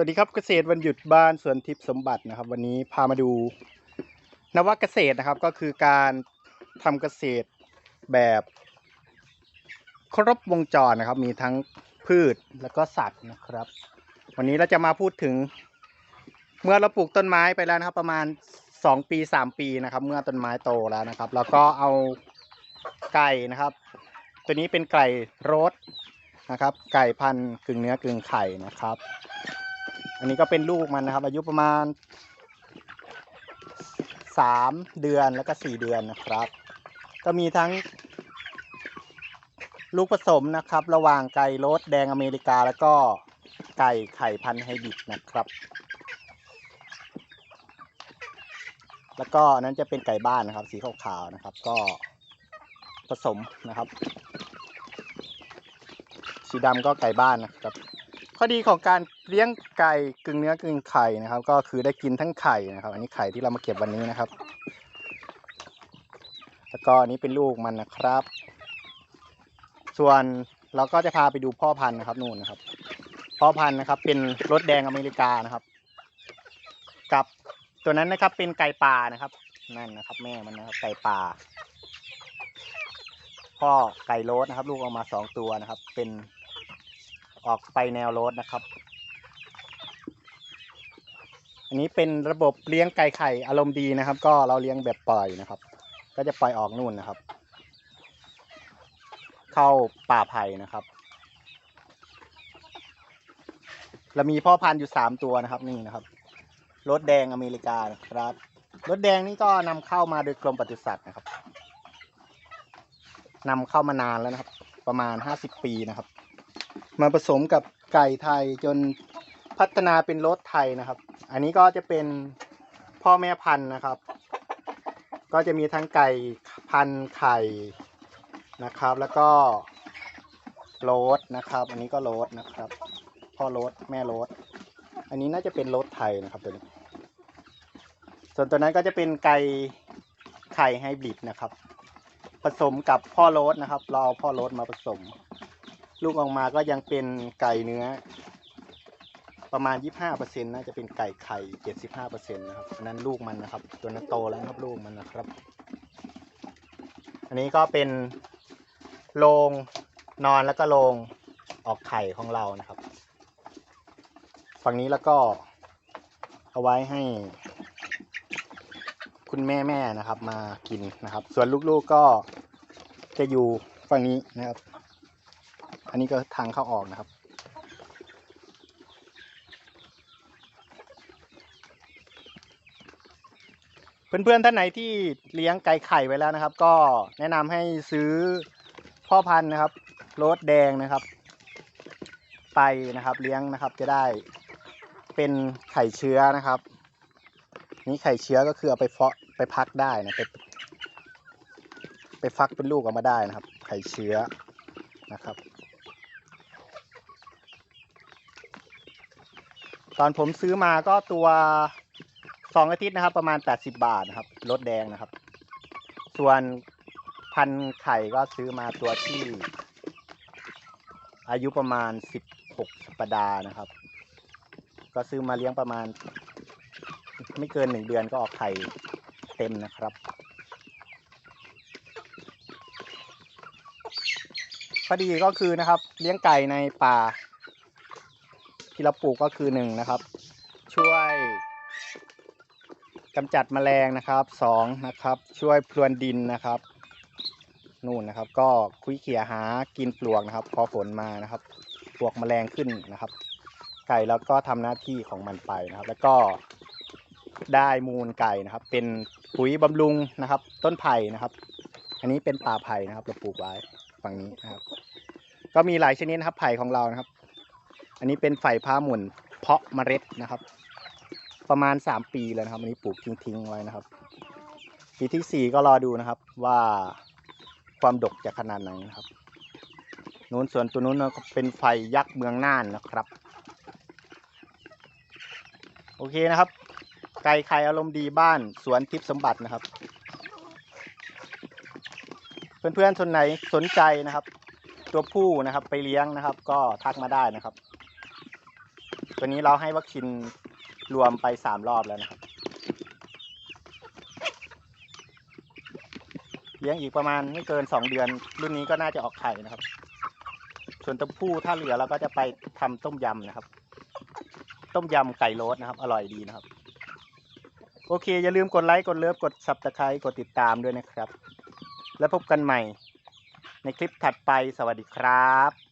วัสดีครับเกษตรวันหยุดบ้านสวนทิพย์สมบัตินะครับ วันนี้พามาดูนวัตเกษตรนะครับ ก็คือการทำเกษตรแบบครบวงจรนะครับ มีทั้งพืชแล้วก็สัตว์นะครับ วันนี้เราจะมาพูดถึง เมื่อเราปลูกต้นไม้ไปแล้วนะครับ ประมาณ 2 ปี 3 ปีนะครับ เมื่อต้นไม้โตแล้วนะครับเราก็เอาไก่นะครับ ตัวนี้เป็นไก่โรสนะครับ ไก่พันธุ์กึ่งเนื้อกึ่งไข่นะครับ อันนี้ก็เป็นลูกมันนะครับ อายุประมาณสามเดือนแล้วก็สี่เดือนนะครับ ก็มีทั้ง ลูกผสมนะครับ ระหว่างไก่รสแดงอเมริกาแล้วก็ไก่ไข่พันธุ์ไฮบริดนะครับ แล้วก็นนั้นจะเป็นไก่บ้านนะครับ สีขาวๆนะครับ ก็ผสมนะครับ สีดำก็ไก่บ้านนะครับ ข้อดีของการเลี้ยงไก่กึ่งเนื้อกึ่งไข่นะครับ ก็คือได้กินทั้งไข่นะครับ อันนี้ไข่ที่เรามาเก็บวันนี้นะครับ แล้วก็อันนี้เป็นลูกมันนะครับ ส่วนเราก็จะพาไปดูพ่อพันธุ์นะครับนู่นนะครับ พ่อพันธุ์นะครับ เป็นรถแดงอเมริกานะครับ กับตัวนั้นนะครับเป็นไก่ป่านะครับ นั่นนะครับ แม่มันนะครับไก่ป่า พ่อไก่โรสนะครับ ลูกออกมาสองตัวนะครับ เป็น ออกไปแนวโรสนะครับ อันนี้เป็นระบบเลี้ยงไก่ไข่อารมณ์ดีนะครับ ก็เราเลี้ยงแบบปล่อยนะครับ ก็จะปล่อยออกนู่นนะครับ เข้าป่าไผ่นะครับเรามีพ่อพันธุ์อยู่สามตัวนะครับนี่นะครับรถแดงอเมริกานะครับรถแดงนี่ก็นำเข้ามาโดยกรมปศุสัตว์นะครับนำเข้ามานานแล้วนะครับ ประมาณห้าสิบปีนะครับ มาผสมกับไก่ไทยจนพัฒนาเป็นรสไทยนะครับ อันนี้ก็จะเป็นพ่อแม่พันธุ์นะครับ ก็จะมีทั้งไก่พันธุ์ไข่นะครับ แล้วก็โรสนะครับ อันนี้ก็โรสนะครับ พ่อโรสแม่โรสอันนี้น่าจะเป็นโรสไทยนะครับตัวนี้ ส่วนตัวนั้นก็จะเป็นไก่ไข่ไฮบริดนะครับ ผสมกับพ่อโรสนะครับ เราเอาพ่อโรสมาผสม ลูกออกมาก็ยังเป็นไก่เนื้อ ประมาณ 25%น่าจะเป็นไก่ไข่ 75%นะครับอันนั้นลูกมันนะครับ ตัวนั้นโตแล้วครับลูกมันนะครับ อันนี้ก็เป็นโรงนอนแล้วก็โรงออกไข่ของเรานะครับ ฝั่งนี้แล้วก็เอาไว้ให้ คุณแม่แม่นะครับ มากินนะครับ ส่วนลูกๆก็จะอยู่ฝั่งนี้นะครับ อันนี้ก็ทางเข้าออกนะครับ เพื่อนๆท่านไหนที่เลี้ยงไก่ไข่ไว้แล้วนะครับ ก็แนะนำให้ซื้อพ่อพันธุ์นะครับโรสแดงนะครับ ไปนะครับเลี้ยงนะครับจะได้เป็นไข่เชื้อนะครับ นี่ไข่เชื้อก็คือเอาไปเพาะไปพักได้นะไปไปฟักเป็นลูกออกมาได้นะครับ ไข่เชื้อนะครับ ตอนผมซื้อมาก็ตัวสองอาทิตย์นะครับ ประมาณ 80 บาทนะครับรถแดงนะครับ ส่วนพันไข่ก็ซื้อมาตัวที่ อายุประมาณ 16 สัปดาห์นะครับ ก็ซื้อมาเลี้ยงประมาณ ไม่เกินหนึ่งเดือนก็ออกไข่เต็มนะครับข้อดีก็คือนะครับ เลี้ยงไก่ในป่า ที่เราปลูกก็คือหนึ่งนะครับ ช่วยกำจัดแมลงนะครับสองนะครับ ช่วยพรวนดินนะครับนู่นนะครับ ก็คุยเขี่ยหากินปลวกนะครับ พอฝนมานะครับ ปลวกแมลงขึ้นนะครับ ไก่แล้วก็ทำหน้าที่ของมันไปนะครับ แล้วก็ได้มูลไก่นะครับ เป็นปุ๋ยบำรุงนะครับ ต้นไผ่นะครับ อันนี้เป็นป่าไผ่นะครับเราปลูกไว้ฝั่งนี้นะครับ ก็มีหลายชนิดนะครับไผ่ของเรานะครับ อันนี้เป็นไฝ่พ้าหมุนเพาะเมล็ดนะครับ ประมาณสามปีแล้วนะครับ อันนี้ปลูกทิ้งๆไว้นะครับ ปีที่สี่ก็รอดูนะครับว่าความดกจะขนาดไหนนะครับนู้นส่วนตัวนู้นก็เป็นไฟยักษ์เมืองน่านนะครับ โอเคนะครับ ไก่ไข่อารมณ์ดีบ้านสวนทิพย์สมบัตินะครับ เพื่อนๆคนไหนสนใจนะครับ ตัวผู้นะครับไปเลี้ยงนะครับ ก็ทักมาได้นะครับ ตัวนี้เราให้วัคซีนรวมไปสามรอบแล้วนะครับเลี้ยงอีกประมาณไม่เกินสองเดือน รุ่นนี้ก็น่าจะออกไข่นะครับ ส่วนตัวผู้ถ้าเหลือเราก็จะไปทำต้มยำนะครับ ต้มยำไก่โรสนะครับ อร่อยดีนะครับ โอเค อย่าลืมกดไลค์กดเลิฟกด subscribe กดติดตามด้วยนะครับ แล้วพบกันใหม่ในคลิปถัดไปสวัสดีครับ